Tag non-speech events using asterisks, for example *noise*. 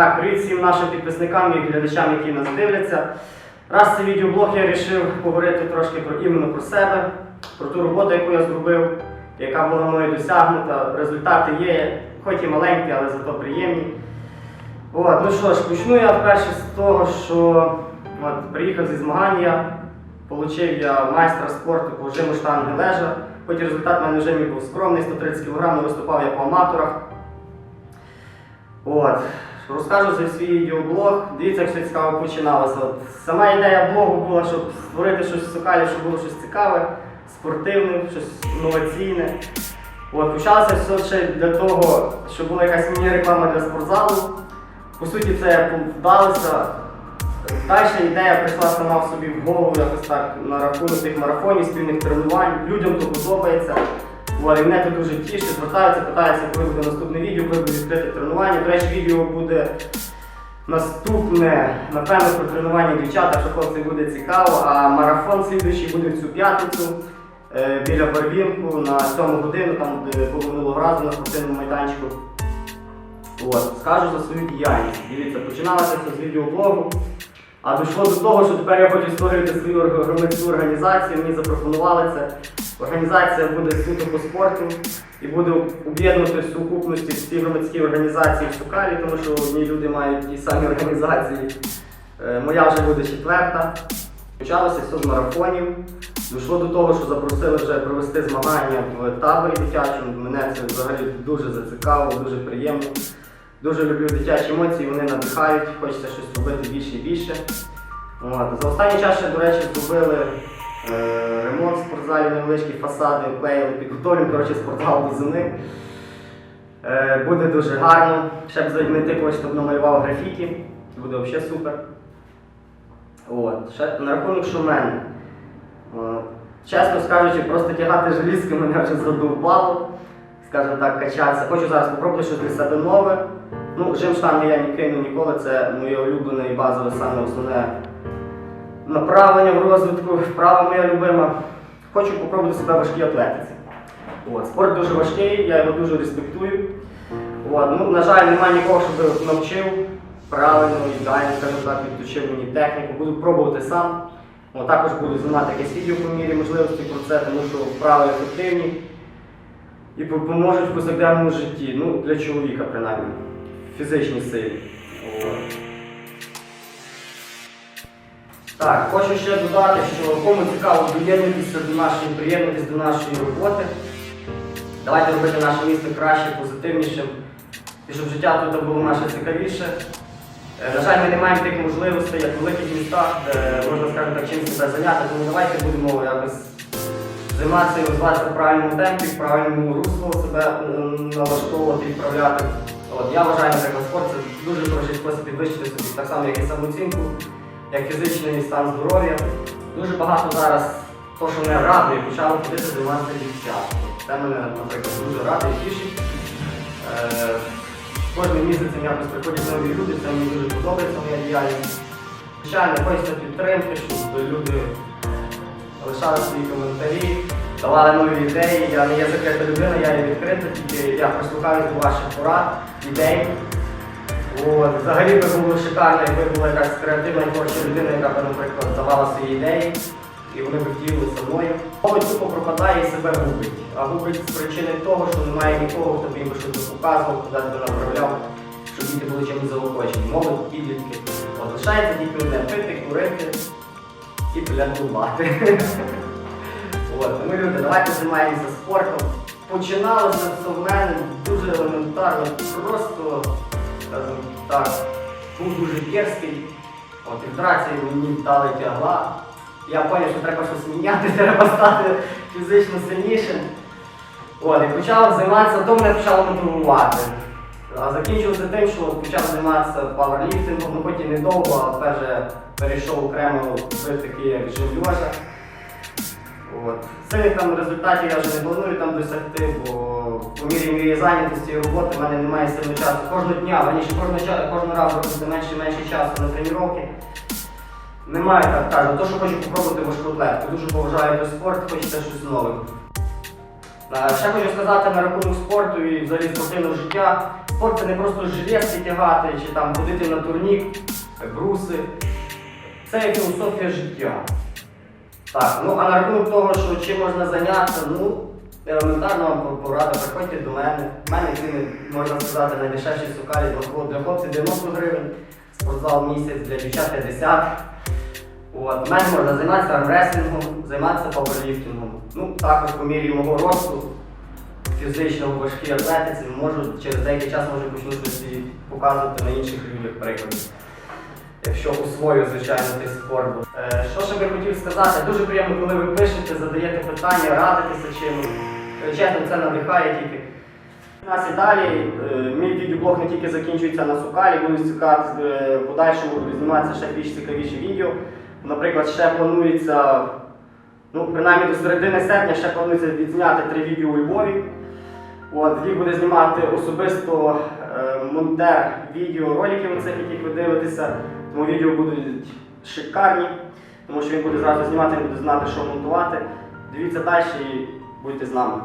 Так, привіт всім нашим підписникам і глядачам, які нас дивляться. Раз це відеоблог я вирішив поговорити трошки про іменно про себе, про ту роботу, яку я зробив, яка була мною досягнута. Результати є, хоч і маленькі, але зато приємні. От, ну що ж, почну я вперше з того, що от, приїхав зі змагань я, отримав я майстра спорту по жиму штанги лежа. Хоч результат в мене вже мій був скромний, 130 кг, виступав я по аматорах. От. Розкажу за свій відеоблог. Дивіться, як все цікаво починалося. От, сама ідея блогу була, щоб створити щось в сокалі, щоб було щось цікаве, спортивне, щось інноваційне. От, почалося все ще для того, щоб була якась міні-реклама для спортзалу. По суті, це вдалося. Далі ідея прийшла сама в собі в голову, якось так на рахунок тих марафонів, спільних тренувань. Людям то подобається. От, і мене це дуже тішить, звертаються, питаються, коли буде наступне відео, коли буде відкрите тренування. До речі, відео буде наступне, напевно, про тренування дівчат, якщо хлопці буде цікаво. А марафон слідуючий буде в цю п'ятницю е, біля Барвінку на 7 годину, там де було минулого разу на спортивному майданчику. От, скажу за свою діяльність. Дивіться, починалося це з відеоблогу. А дійшло до того, що тепер я хочу створити свою громадську організацію. Мені запропонували це. Організація буде суто по спорту і буде об'єднувати в сукупності всі громадські організації в Сукалі, тому що одні люди мають ті самі організації. Е, Моя вже буде четверта. Почалося все з марафонів. Дійшло до того, що запросили вже провести змагання в таборі дитячому. Мене це взагалі дуже зацікавило, дуже приємно. Дуже люблю дитячі емоції, вони надихають, хочеться щось робити більше і більше. От. За останній час ще, до речі, зробили ремонт в спортзалі, невеличкі фасади, обклеїли, підготовлюємо коротше, спортзал до зими. Е, буде дуже гарно. Ще б зайняти когось, хто б намалював графіки. Буде взагалі супер. От. Ще на рахунок мене. Е, Чесно скажучи, просто тягати желізки мене вже задовбало. Скажімо так, качатися. Хочу зараз спробувати щось для себе нове. Ну, жим штанги я не кину ніколи, це моє улюблене і базове саме основне направлення в розвитку, вправа моя любима. Хочу спробувати себе в важкій атлетиці. От, спорт дуже важкий, я його дуже респектую. От, ну, на жаль, немає нікого, щоб навчив правильно, ідеально, скажімо так, підключив мені техніку. Буду пробувати сам. От, також буду знімати якесь відео по мірі можливості про це, тому що вправи ефективні і допоможуть в повсякденному житті, ну, для чоловіка принаймні, в фізичній силі. От. Так, хочу ще додати, що кому цікаво доєднатися до нашої, приєднатися до нашої роботи. Давайте робити наше місто краще, позитивнішим, і щоб життя тут було наше цікавіше. Е, На жаль, ми не маємо таких можливостей, як в великих містах, де можна, скажімо так, чим себе зайняти, тому давайте будемо якось займатися і розвиватися в правильному темпі, в правильному руслу себе налаштовувати і вправляти. От, я вважаю, наприклад, спорт це дуже хороший спосіб підвищити собі, так само, як і самооцінку, як фізичний стан здоров'я. Дуже багато зараз то, що мене радує, почало ходити займатися дівчат. Це мене, наприклад, дуже радує, тішить. Е, Кожним місяцем якось приходять нові люди, це мені дуже подобається моя діяльність. Звичайно, хочеться підтримки, щоб люди лишали свої коментарі, давали нові ідеї. Я не є закрита людина, я є відкрита, тільки я прислухаюся до ваших порад, ідей. От, взагалі би було шикарно, якби була якась креативна творча людина, яка б, наприклад, давала свої ідеї, і вони б хотіли со мною. Молодь тупо пропадає і себе губить. А губить з причини того, що немає нікого, хто б їм щось показував, куди би направляв, щоб діти були чимось заохочені. Молодь, підлітки. От, лишається тільки одне пити, курити і плянувати. *laughs* От, тому люди, давайте займаємося спортом. Починалося все в мене дуже елементарно, просто, скажімо так, був дуже дерзкий. От фільтрації мені дали тягла. Я зрозумів, що треба щось міняти, *laughs* треба стати фізично сильнішим. От, і почав займатися, то мене почало мотивувати. А закінчилося тим, що почав займатися пауерліфтингом, ну і недовго, а тепер вже перейшов окремо в такий як жим льожа. От. Сильних там результатів я вже не планую там досягти, бо по мірі моєї зайнятості і роботи в мене немає сильного часу. Кожного дня, раніше кожного, кожного разу робити менше і менше часу на тренування. Немає так кажу, то, що хочу попробувати важку атлетику. Дуже поважаю той спорт, хочеться щось нове. Ще хочу сказати на рахунок спорту і взагалі спортивного життя. Спорт це не просто железки тягати чи там ходити на турнік, бруси. Це є філософія життя. Так, ну а на рахунок того, що чим можна зайнятися, ну, елементарно вам порада, приходьте до мене. У мене ціни, можна сказати, найдешевші сукалі для хлопців 90 гривень, спортзал місяць, для дівчат 50. От, в мене можна займатися армреслінгом, займатися пауерліфтингом. Ну, також по мірі мого росту, фізично важкій атлетиці, можу через деякий час можу почну щось і показувати на інших людях прикладів. Якщо усвою, звичайно, цей спорт. Е, що ще би хотів сказати, дуже приємно, коли ви пишете, задаєте питання, радитеся чимось. Е, Чесно, це надихає тільки. У нас і далі е, мій відеоблог не тільки закінчується на сукалі, буду цікавити, е, в подальшому будуть зніматися ще більш цікавіші відео. Наприклад, ще планується, ну, принаймні до середини серпня ще планується відзняти три відео у Львові. От, їх буде знімати особисто е, монтер відеороликів цих, яких ви дивитеся. Тому відео будуть шикарні, тому що він буде зразу знімати, він буде знати, що монтувати. Дивіться далі і будьте з нами.